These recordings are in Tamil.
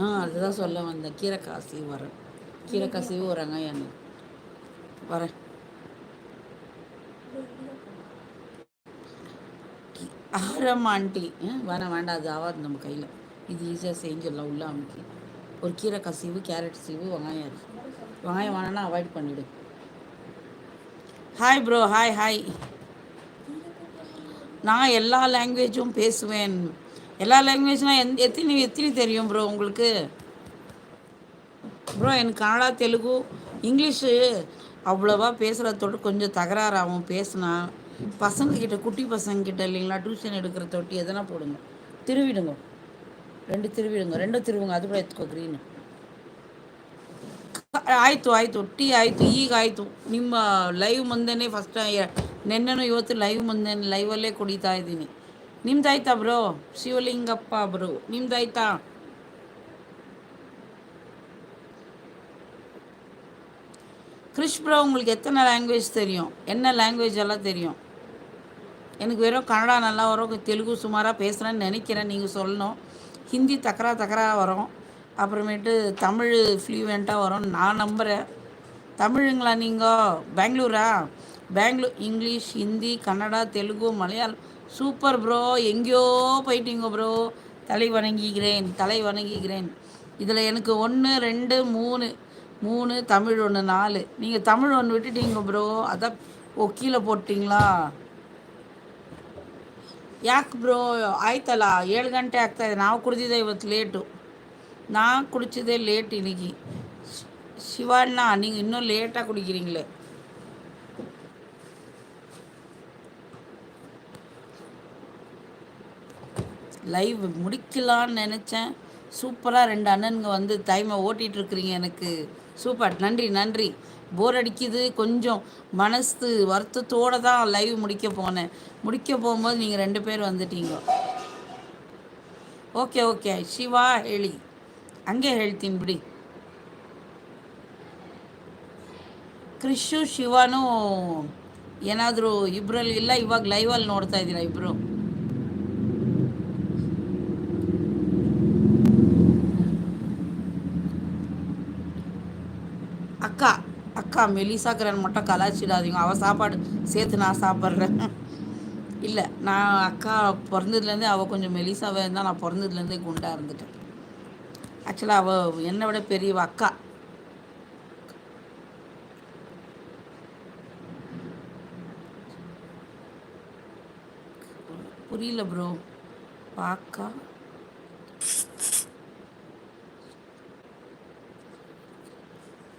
ஆ அதுதான் சொல்ல வந்தேன். கீரை காசி வரேன் கீரை கசிவு ஒரு வெங்காயம் வரேன். ஆரம் ஆண்டி. வேணாம் வேண்டாம் அது ஆகாது நம்ம கையில். இது ஈஸியாக செஞ்சிடலாம் உள்ள அமைக்கி. ஒரு கீரை கசிவு கேரட் சீவு வெங்காயம் இருக்கு. வெங்காயம் வேணாம்னா அவாய்ட் பண்ணிவிடு ஹாய் ப்ரோ ஹாய் ஹாய் நான் எல்லா லாங்குவேஜும் பேசுவேன். எல்லா லாங்குவேஜ்னால் எந் எத்தனை எத்தனை தெரியும் ப்ரோ உங்களுக்கு ப்ரோ எனக்கு கன்னடா தெலுங்கு இங்கிலீஷு அவ்வளோவா பேசுகிறதோட கொஞ்சம் தகராறாகும் பேசுனா பசங்கக்கிட்ட குட்டி பசங்கக்கிட்ட இல்லைங்களா டியூஷன் எடுக்கிற தொட்டி எதனா போடுங்க திருவிடுங்க ரெண்டு திருவிடுங்க ரெண்டும் திருவுங்க அது கூட ಎತ್ಕೋ ಗ್ರೀನ್ ಆಯಿತು ಆಯಿತು ಟೀ ಆಯಿತು ಈಗ ಆಯಿತು ನಿಮ್ಮ ಲೈವ್ ಮುಂದೆನೇ ಫಸ್ಟ್ ನೆನ್ನೆನೂ ಇವತ್ತು ಲೈವ್ ಮುಂದೆ ಲೈವಲ್ಲೇ ಕುಡಿತಾ ಇದ್ದೀನಿ ನಿಮ್ದಾಯ್ತಾ ಬ್ರೋ ಶಿವಲಿಂಗಪ್ಪ ಬ್ರೋ ನಿಮ್ದಾಯ್ತಾ கிறிஷ் ப்ரோ உங்களுக்கு எத்தனை லாங்குவேஜ் தெரியும் என்ன லாங்குவேஜ் எல்லாம் தெரியும் எனக்கு வெறும் கன்னடா நல்லா வரும் தெலுங்கு சுமாராக பேசுகிறேன்னு நினைக்கிறேன் நீங்கள் சொல்லணும் ஹிந்தி தக்கரா தக்கரா வரும் அப்புறமேட்டு தமிழ் ஃப்ளூவெண்ட்டாக வரும் நான் நம்புகிறேன் தமிழுங்களா நீங்கள் பெங்களூரா Bangalore English Hindi Kannada Telugu Malayalam super bro எங்கேயோ போயிட்டீங்க ப்ரோ தலை வணங்குகிறேன் தலை வணங்குகிறேன் இதில் எனக்கு ஒன்று ரெண்டு மூணு மூணு தமிழ் ஒன்று நாலு நீங்கள் தமிழ் ஒன்று விட்டுட்டீங்க ப்ரோ அதான் ஓ கீழே போட்டிங்களா ಯಾಕೆ ಬ್ರೋ ಆಯ್ತಲ್ಲ ಏಳು ಗಂಟೆ ಆಗ್ತಾಯಿದೆ ನಾವು ಕುಡಿದಿದ್ದೆ ಇವತ್ತು ಲೇಟು ನಾ ಕುಡಿಸಿದೆ ಲೇಟ್ இன்னைக்கு சிவாண்ணா நீங்கள் இன்னும் லேட்டாக குடிக்கிறீங்களே லைவ் முடிக்கலான்னு நினச்சேன் சூப்பராக ரெண்டு அண்ணனுங்க வந்து டைமை ஓட்டிகிட்ருக்குறீங்க எனக்கு சூப்பர் நன்றி நன்றி போர் அடிக்குது கொஞ்சம் மனசு வருத்தத்தோடு தான் லைவ் முடிக்க போனேன் முடிக்க போகும்போது நீங்கள் ரெண்டு பேர் வந்துட்டீங்க ಓಕೆ ಓಕೆ ಶಿವ ಹೇಳಿ ಹಂಗೆ ಹೇಳ್ತೀನಿ ಬಿಡಿ ಕ್ರಿಶು ಶಿವನು ಏನಾದರೂ ಇಬ್ಬರಲ್ಲಿ ಇಲ್ಲ ಇವಾಗ ಲೈವಲ್ಲಿ ನೋಡ್ತಾ ಇದ್ದೀರಾ ಇಬ್ಬರು அக்கா அக்கா மெலிசாக்கிறன் மட்டும் கலாச்சிடாதீங்க அவள் சாப்பாடு சேர்த்து நான் சாப்பிட்றேன். இல்லை நான் அக்கா பிறந்ததுலேருந்தே அவள் கொஞ்சம் மெலிசாவே இருந்தால் நான் பிறந்ததுலேருந்தே குண்டாக இருந்துட்டேன். ஆக்சுவலாக அவள் என்னை விட பெரியவ அக்கா. புரியல ப்ரோ பாக்கா?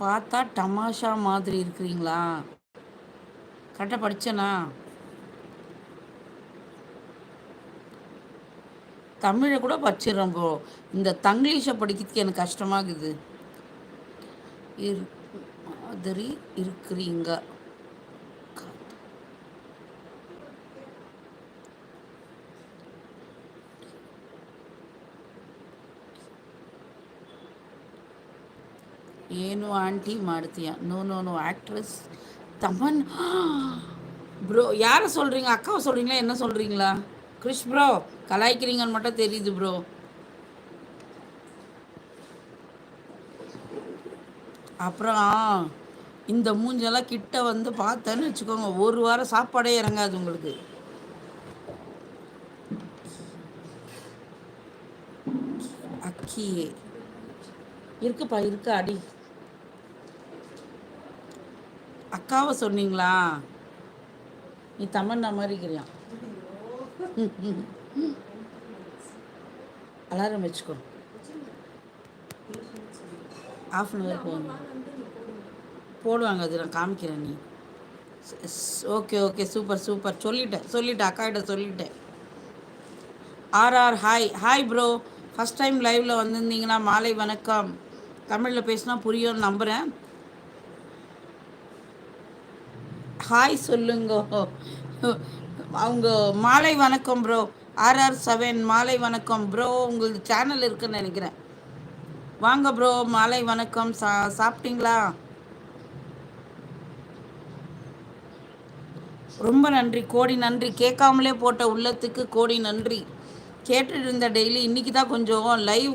பார்த்தா டமாஷா மாதிரி இருக்கிறீங்களா? கரெக்டாக படித்தனா தமிழை கூட படிச்சிடுறேன் ப்ரோ இந்த தங்கிலீஷை படிக்கிறதுக்கு எனக்கு கஷ்டமாகுது. இரு மாதிரி இருக்கிறீங்க. ಏನು ಆಂಟಿ ಮಾಡ್ತೀಯ no no no actress Thaman bro யாரை சொல்கிறீங்க அக்காவை சொல்கிறீங்களா என்ன சொல்கிறீங்களா கிறிஷ் ப்ரோ கலாய்க்கிறீங்கன்னு மட்டும் தெரியுது ப்ரோ அப்புறம் இந்த மூஞ்செல்லாம் கிட்ட வந்து பார்த்தேன்னு வச்சுக்கோங்க ஒரு வாரம் சாப்பாடே இறங்காது உங்களுக்கு அக்கியே இருக்குப்பா இருக்கு அடி அக்காவை சொன்னீங்களா? நீ தமன்னா மாதிரி இருக்கிறியான் அலாரம் வச்சுக்கோ. ஆஃப் அன் ஹவர் போகணும் போடுவாங்க அது நான் காமிக்கிறேன் நீ. Okay okay super super. சொல்லிட்டேன் சொல்லிட்டேன் அக்காக்கிட்ட சொல்லிட்டேன். RR hi hi bro first time லைவில் வந்திருந்தீங்கன்னா மாலை வணக்கம். தமிழில் பேசினா புரியும்னு நம்புகிறேன் ஹாய் சொல்லுங்க. அவங்க மாலை வணக்கம் ப்ரோ ஆர்ஆர் செவன் மாலை வணக்கம் ப்ரோ உங்களுக்கு சேனல் இருக்குன்னு நினைக்கிறேன். வாங்க ப்ரோ மாலை வணக்கம். சா சாப்பிட்டீங்களா? ரொம்ப நன்றி கோடி நன்றி. கேட்காமலே போட்ட உள்ளத்துக்கு கோடி நன்றி. கேட்டுட்டு இருந்த டெய்லி இன்றைக்கி தான் கொஞ்சம் லைவ்